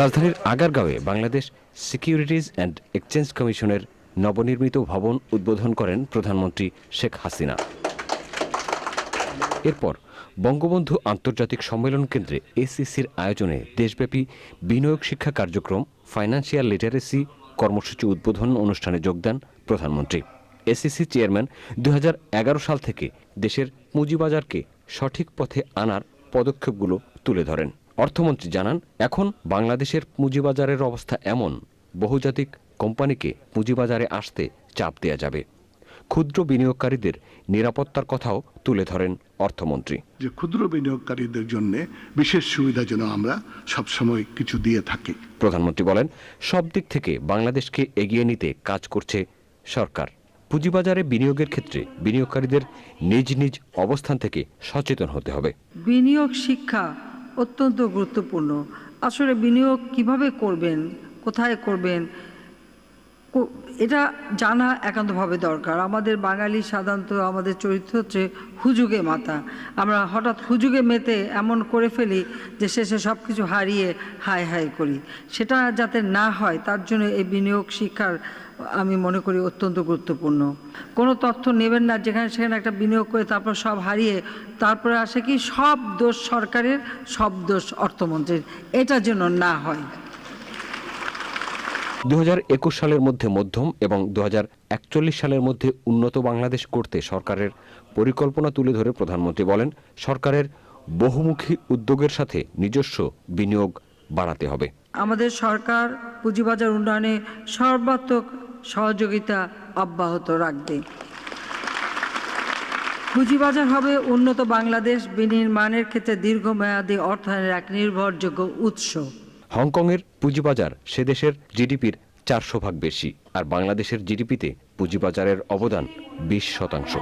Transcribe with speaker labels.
Speaker 1: রাজধানীর আগারগাঁওয়ে Bangladesh securities and exchange কমিশনের নবনির্মিত ভবন উদ্বোধন করেন প্রধানমন্ত্রী শেখ হাসিনা। এরপর বঙ্গবন্ধু আন্তর্জাতিক সম্মেলন কেন্দ্রে এসিসির আয়োজনে দেশব্যাপী বিনিয়োগ শিক্ষা কার্যক্রম, ফাইন্যান্সিয়াল লিটারেসি কর্মসূচি উদ্বোধন অনুষ্ঠানে যোগ দেন প্রধানমন্ত্রী। এসিসি চেয়ারম্যান দু হাজার এগারো সাল থেকে দেশের পুঁজিবাজারকে সঠিক পথে আনার পদক্ষেপগুলো তুলে ধরেন। অর্থমন্ত্রী জানান এখন বাংলাদেশের পুঁজিবাজারের অবস্থা এমন বহুজাতিক কোম্পানিকে পুঁজিবাজারে আসতে চাপ দেয়া যাবে। ক্ষুদ্র বিনিয়োগকারীদের নিরাপত্তার কথাও তুলে ধরেন অর্থমন্ত্রী।
Speaker 2: যে ক্ষুদ্র বিনিয়োগকারীদের জন্য বিশেষ সুবিধা যেন আমরা সবসময় কিছু দিয়ে থাকি।
Speaker 1: প্রধানমন্ত্রী বলেন সব দিক থেকে বাংলাদেশকে এগিয়ে নিতে কাজ করছে সরকার। পুঁজিবাজারে বিনিয়োগের ক্ষেত্রে বিনিয়োগকারীদের নিজ নিজ অবস্থান থেকে সচেতন হতে হবে।
Speaker 3: বিনিয়োগ শিক্ষা অত্যন্ত গুরুত্বপূর্ণ। আসলে বিনিয়োগ কীভাবে করবেন কোথায় করবেন এটা জানা একান্তভাবে দরকার। আমাদের বাঙালি সাধারণত আমাদের চরিত্র হচ্ছে হুজুগে মাতা। আমরা হঠাৎ হুজুগে মেতে এমন করে ফেলি যে শেষে সব কিছু হারিয়ে হাই হাই করি। সেটা যাতে না হয়, তার জন্য এই বিনিয়োগ শিক্ষার, আমি মনে করি, অত্যন্ত গুরুত্বপূর্ণ। কোনো তথ্য নেবেন না, যেখানে সেখানে একটা বিনিয়োগ করে তারপর সব হারিয়ে, তারপরে আসে কি সব দোষ সরকারের, সব দোষ অর্থমন্ত্রীর। এটা যেন না হয়।
Speaker 1: দু হাজার একুশ সালের মধ্যে মধ্যম এবং দু হাজার একচল্লিশ সালের মধ্যে উন্নত বাংলাদেশ করতে সরকারের পরিকল্পনা তুলে ধরে প্রধানমন্ত্রী বলেন, সরকারের বহুমুখী উদ্যোগের সাথে নিজস্ব বিনিয়োগ বাড়াতে হবে।
Speaker 3: আমাদের সরকার পুঁজিবাজার উন্নয়নে সর্বাত্মক সহযোগিতা অব্যাহত রাখবে। পুঁজিবাজার হবে উন্নত বাংলাদেশ বিনির্মাণের ক্ষেত্রে দীর্ঘমেয়াদী অর্থায়নের এক নির্ভরযোগ্য উৎস।
Speaker 1: হংকংয়ের পুঁজিবাজার সে দেশের জিডিপির চারশো ভাগ বেশি, আর বাংলাদেশের জিডিপিতে পুঁজিবাজারের অবদান বিশ শতাংশ।